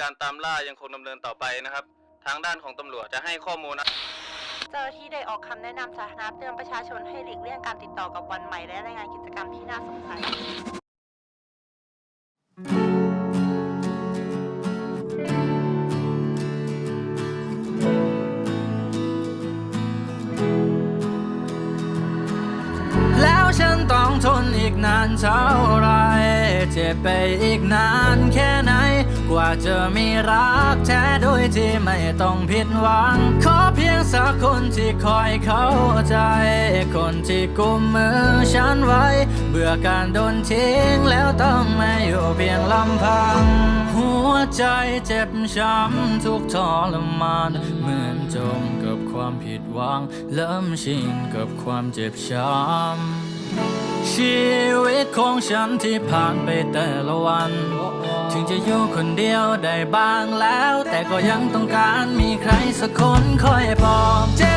การตามล่ายังคงดำเนินต่อไปนะครับ ทางด้านของตำรวจจะให้ข้อมูลนะเจ้าหน้าที่ได้ออกคำแนะนำสาธารณะเตือนประชาชนให้หลีกเลี่ยงการติดต่อกับวันใหม่และรายงานกิจกรรมที่น่าสงสัย แล้วฉันต้องทนอีกนานเท่าไร เจ็บไปอีกนานแค่ไหนก ว่าจะมีรักแท้โดยที่ไม่ต้องผิดหวัง ขอเพียงสักคนที่คอยเข้าใจ คนที่กุมมือฉันไว้ เบื่อการโดนทิ้งแล้วต้องมาอยู่เพียงลำพัง หัวใจเจ็บช้ำทุกทรมาน เหมือนจมกับความผิดหวัง เริ่มชินกับความเจ็บช้ำชีวิตของฉันที่ผ่านไปแต่ละวัน ถึงจะอยู่คนเดียวได้บ้างแล้ว แต่ก็ยังต้องการมีใครสักคนคอยปลอบใจ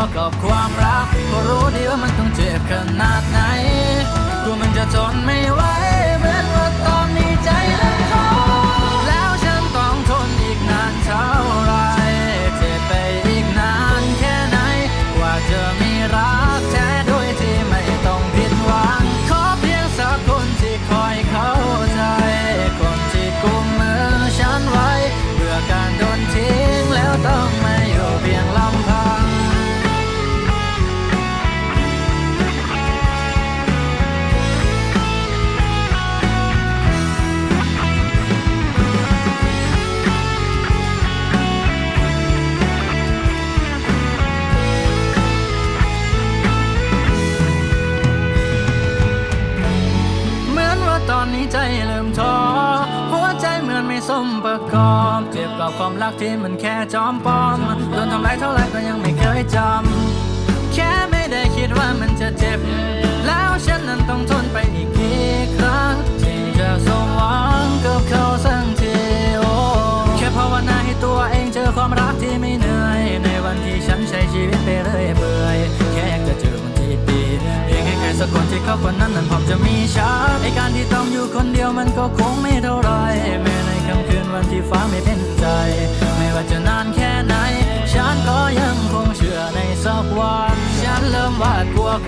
กับความรักเพราะรู้ดีว่ามันต้องเจ็บขนาดไหนกลัวมันจะทนไม่ไหวเหมือนว่าตอนนี้ใจเริ่มท้อแล้วฉันต้องทนอีกนานเท่าไรเจ็บไปอีกนานแค่ไหน กว่าจะมีรักแท้โดยที่ไม่ต้องผิดหวัง ขอเพียงสักคนที่คอยเข้าใจ คนที่กุมมือฉันไว้เบื่อการโดนทิ้งแล้วต้อง อบเจ็บกับความรักที่มันแค่จอมปลอมโดนทำร้ายเท่าไรก็ยังไม่เคยจำแค่ไม่ได้คิดว่ามันจะเจ็บ แล้วฉันนั้นต้องทนไปอีกกี่ครั้งที่จะสมหวังกับเขาสักทีโอ้แค่ภาวนาให้ตัวเองเจอความรักที่ไม่เหนื่อย ในวันที่ฉันใช้ชีวิตไปเรื่อยเปื่อยแค่อยากจะเจอคนที่ดีเพียงแค่ใครสักคนที่เขาคนนั้นนั้นพร้อมจะมีฉันไอการที่ต้องอยู่คนเดียวมันก็คงไม่เท่าไร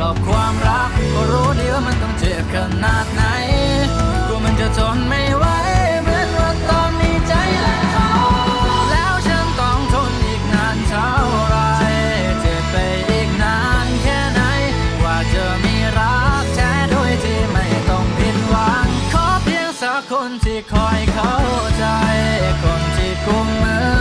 กับความรักก็รู้ดีว่ามันต้องเจ็บขนาดไหนกลัวมันจะทนไม่ไหวเหมือนว่าตอนนี้ใจเริ่มท้อแล้วฉันต้องทนอีกนานเท่าไรเจ็บไปอีกนานแค่ไหน กว่าจะมีรักแท้โดยที่ไม่ต้องผิดหวัง ขอเพียงสักคนที่คอยเข้าใจ คนที่กุมมือ